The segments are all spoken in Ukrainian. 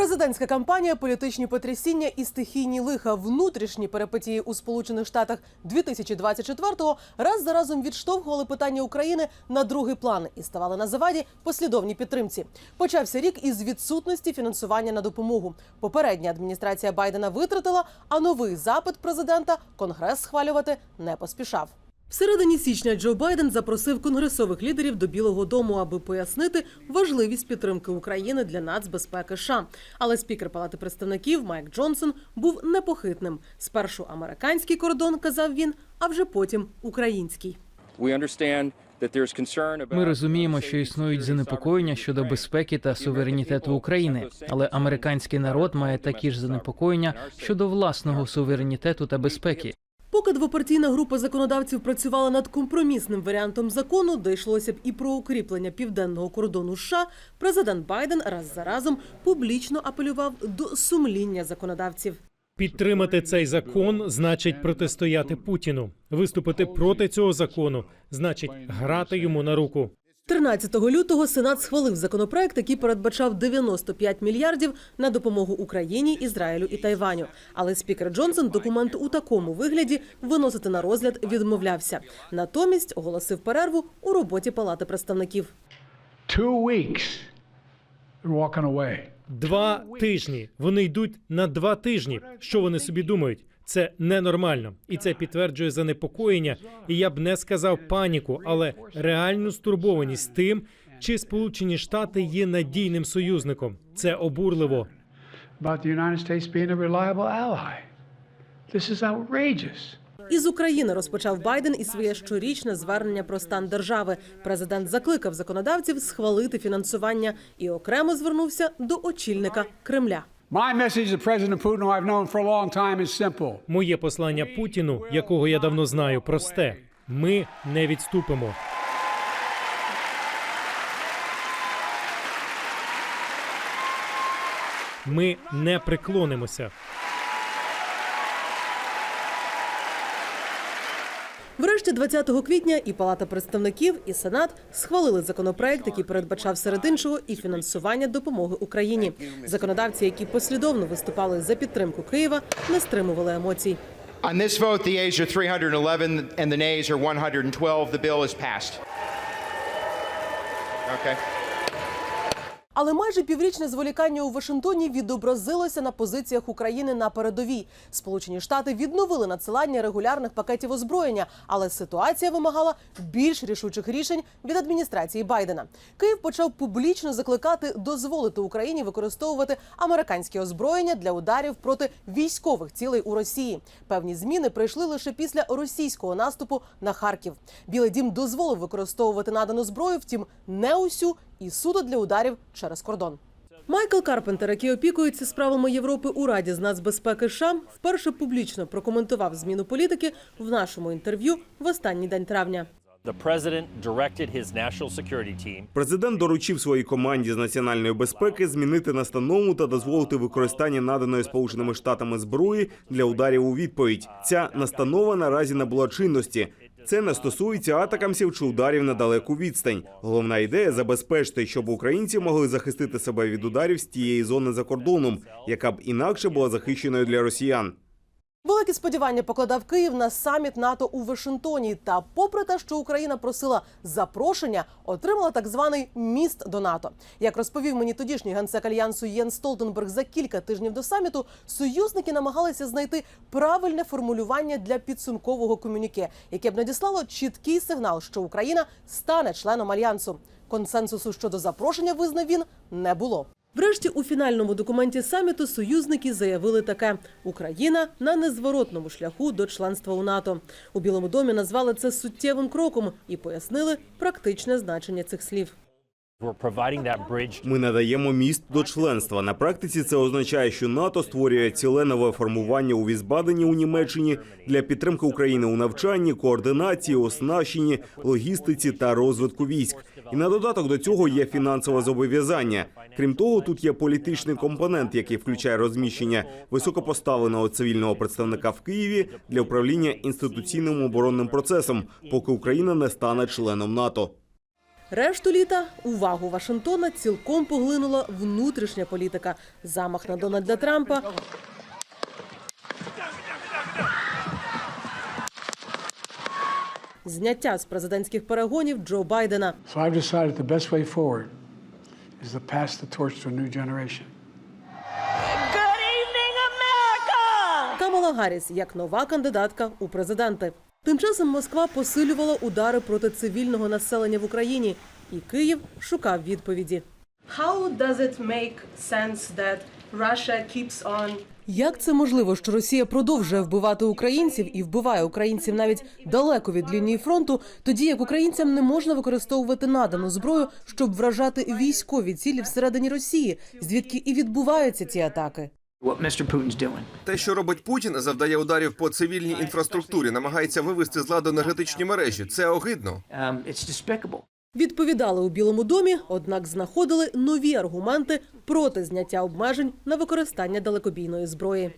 Президентська кампанія, політичні потрясіння і стихійні лиха, внутрішні перипетії у Сполучених Штатах 2024-го раз за разом відштовхували питання України на другий план і ставали на заваді послідовній підтримці. Почався рік із відсутності фінансування на допомогу. Попередня адміністрація Байдена витратила, а новий запит президента Конгрес схвалювати не поспішав. В середині січня Джо Байден запросив конгресових лідерів до Білого Дому, аби пояснити важливість підтримки України для нацбезпеки США. Але спікер Палати представників Майк Джонсон був непохитним. Спершу американський кордон казав він, а вже потім український. Ми розуміємо, що існують занепокоєння щодо безпеки та суверенітету України, але американський народ має такі ж занепокоєння щодо власного суверенітету та безпеки. Поки двопартійна група законодавців працювала над компромісним варіантом закону, де йшлося б і про укріплення південного кордону США, президент Байден раз за разом публічно апелював до сумління законодавців. Підтримати цей закон значить протистояти Путіну. Виступити проти цього закону значить грати йому на руку. 13 лютого Сенат схвалив законопроект, який передбачав 95 мільярдів на допомогу Україні, Ізраїлю і Тайваню. Але спікер Джонсон документ у такому вигляді виносити на розгляд відмовлявся. Натомість оголосив перерву у роботі Палати представників. two weeks they're walking away. Два тижні. Вони йдуть на два тижні. Що вони собі думають? Це ненормально, і це підтверджує занепокоєння. І я б не сказав паніку, але реальну стурбованість тим, чи Сполучені Штати є надійним союзником. Це обурливо. This is outrageous. Із України розпочав Байден і своє щорічне звернення про стан держави. Президент закликав законодавців схвалити фінансування і окремо звернувся до очільника Кремля. Моє послання Путіну, якого я давно знаю, просте: ми не відступимо. Ми не преклонимося. Врешті 20 квітня і Палата представників, і Сенат схвалили законопроект, який передбачав серед іншого і фінансування допомоги Україні. Законодавці, які послідовно виступали за підтримку Києва, не стримували емоцій. On this vote, the ayes are 311 and the nays are 112. The bill is passed. Okay. Але майже піврічне зволікання у Вашингтоні відобразилося на позиціях України на передовій. Сполучені Штати відновили надсилання регулярних пакетів озброєння, але ситуація вимагала більш рішучих рішень від адміністрації Байдена. Київ почав публічно закликати дозволити Україні використовувати американське озброєння для ударів проти військових цілей у Росії. Певні зміни прийшли лише після російського наступу на Харків. Білий дім дозволив використовувати надану зброю, втім не усю і суто для ударів через кордон. Майкл Карпентер, який опікується справами Європи у Раді з нацбезпеки США, вперше публічно прокоментував зміну політики в нашому інтерв'ю в останній день травня. The president directed his national security team Президент доручив своїй команді з національної безпеки змінити настанову та дозволити використання наданої Сполученими Штатами зброї для ударів у відповідь. Ця настанова наразі набула чинності. Це не стосується атакамсів чи ударів на далеку відстань. Головна ідея забезпечити, щоб українці могли захистити себе від ударів з тієї зони за кордоном, яка б інакше була захищеною для росіян. Великі сподівання покладав Київ на саміт НАТО у Вашингтоні. Та, попри те, що Україна просила запрошення, отримала так званий міст до НАТО. Як розповів мені тодішній генсек альянсу Єн Столтенберг за кілька тижнів до саміту, союзники намагалися знайти правильне формулювання для підсумкового комюніке, яке б надіслало чіткий сигнал, що Україна стане членом альянсу. Консенсусу щодо запрошення визнав він не було. Врешті у фінальному документі саміту союзники заявили таке: Україна на незворотному шляху до членства у НАТО. У Білому домі назвали це суттєвим кроком і пояснили практичне значення цих слів. Ми надаємо міст до членства. На практиці це означає, що НАТО створює ціле нове формування у Візбадені у Німеччині для підтримки України у навчанні, координації, оснащенні, логістиці та розвитку військ. І на додаток до цього є фінансове зобов'язання. Крім того, тут є політичний компонент, який включає розміщення високопоставленого цивільного представника в Києві для управління інституційним оборонним процесом, поки Україна не стане членом НАТО. Решту літа увагу Вашингтона цілком поглинула внутрішня політика, замах на Дональда Трампа. Зняття з президентських перегонів Джо Байдена. So I've decided the best way forward is to pass the torch to a new generation. Камала Гарріс як нова кандидатка у президенти. Тим часом Москва посилювала удари проти цивільного населення в Україні, і Київ шукав відповіді. How does it make sense that Russia keeps on Як це можливо, що Росія продовжує вбивати українців і вбиває українців навіть далеко від лінії фронту, тоді як українцям не можна використовувати надану зброю, щоб вражати військові цілі всередині Росії, звідки і відбуваються ці атаки? what Mr. Putin's doing. Те, що робить Путін, завдає ударів по цивільній інфраструктурі, намагається вивести з ладу енергетичні мережі. Це огидно. Відповідали у Білому домі, однак знаходили нові аргументи проти зняття обмежень на використання далекобійної зброї.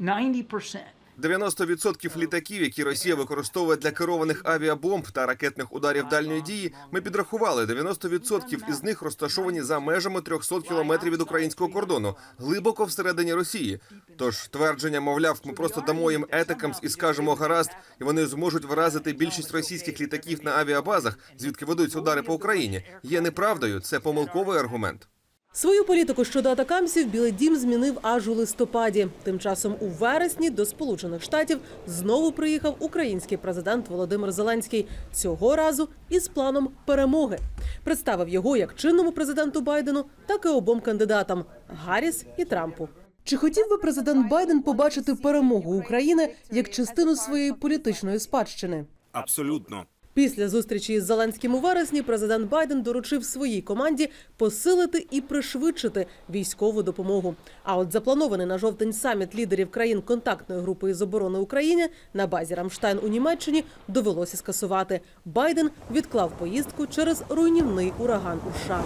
90%. 90% літаків, які Росія використовує для керованих авіабомб та ракетних ударів дальньої дії, ми підрахували. 90% із них розташовані за межами 300 кілометрів від українського кордону, глибоко всередині Росії. Тож твердження, мовляв, ми просто дамо їм етакамс і скажемо гаразд, і вони зможуть вразити більшість російських літаків на авіабазах, звідки ведуться удари по Україні. Є неправдою. Це помилковий аргумент. Свою політику щодо атакамсів Білий Дім змінив аж у листопаді. Тим часом у вересні до Сполучених Штатів знову приїхав український президент Володимир Зеленський. Цього разу із планом перемоги. Представив його як чинному президенту Байдену, так і обом кандидатам Гарріс і Трампу. Чи хотів би президент Байден побачити перемогу України як частину своєї політичної спадщини? Абсолютно. Після зустрічі із Зеленським у вересні президент Байден доручив своїй команді посилити і пришвидшити військову допомогу. А от запланований на жовтень саміт лідерів країн контактної групи із оборони України на базі Рамштайн у Німеччині довелося скасувати. Байден відклав поїздку через руйнівний ураган у США.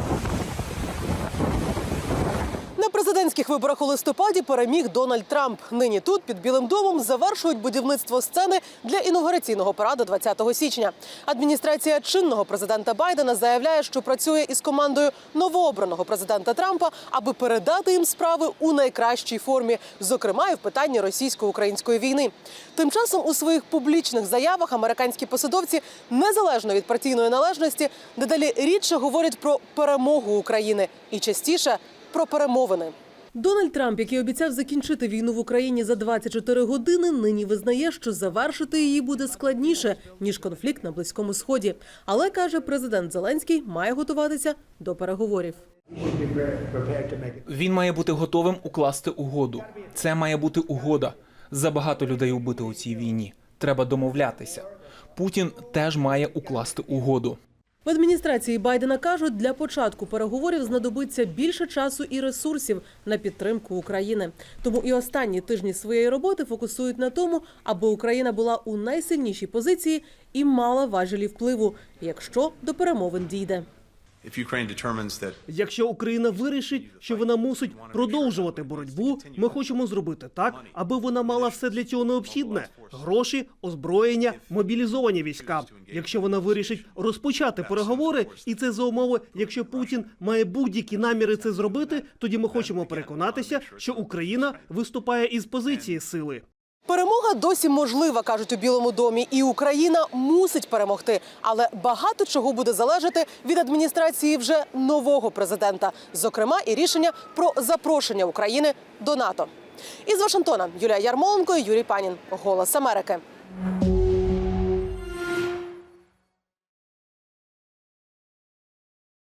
Президентських виборах у листопаді переміг Дональд Трамп. Нині тут під Білим домом завершують будівництво сцени для інаугураційного параду 20 січня. Адміністрація чинного президента Байдена заявляє, що працює із командою новообраного президента Трампа, аби передати їм справи у найкращій формі, зокрема і в питанні російсько-української війни. Тим часом у своїх публічних заявах американські посадовці незалежно від партійної належності дедалі рідше говорять про перемогу України і частіше про перемовини. Дональд Трамп, який обіцяв закінчити війну в Україні за 24 години, нині визнає, що завершити її буде складніше ніж конфлікт на близькому сході. Але каже, президент Зеленський має готуватися до переговорів. Він має бути готовим укласти угоду. Це має бути угода. Забагато людей убито у цій війні. Треба домовлятися. Путін теж має укласти угоду. В адміністрації Байдена кажуть, для початку переговорів знадобиться більше часу і ресурсів на підтримку України. Тому і останні тижні своєї роботи фокусують на тому, аби Україна була у найсильнішій позиції і мала важелі впливу, якщо до перемовин дійде. Якщо Україна вирішить, що вона мусить продовжувати боротьбу, ми хочемо зробити так, аби вона мала все для цього необхідне: гроші, озброєння, мобілізовані війська. Якщо вона вирішить розпочати переговори, і це за умови, якщо Путін має будь-які наміри це зробити, тоді ми хочемо переконатися, що Україна виступає із позиції сили. Перемога досі можлива, кажуть у Білому домі, і Україна мусить перемогти. Але багато чого буде залежати від адміністрації вже нового президента, зокрема, і рішення про запрошення України до НАТО. Із Вашингтона Юлія Ярмоленко, Юрій Панін, Голос Америки.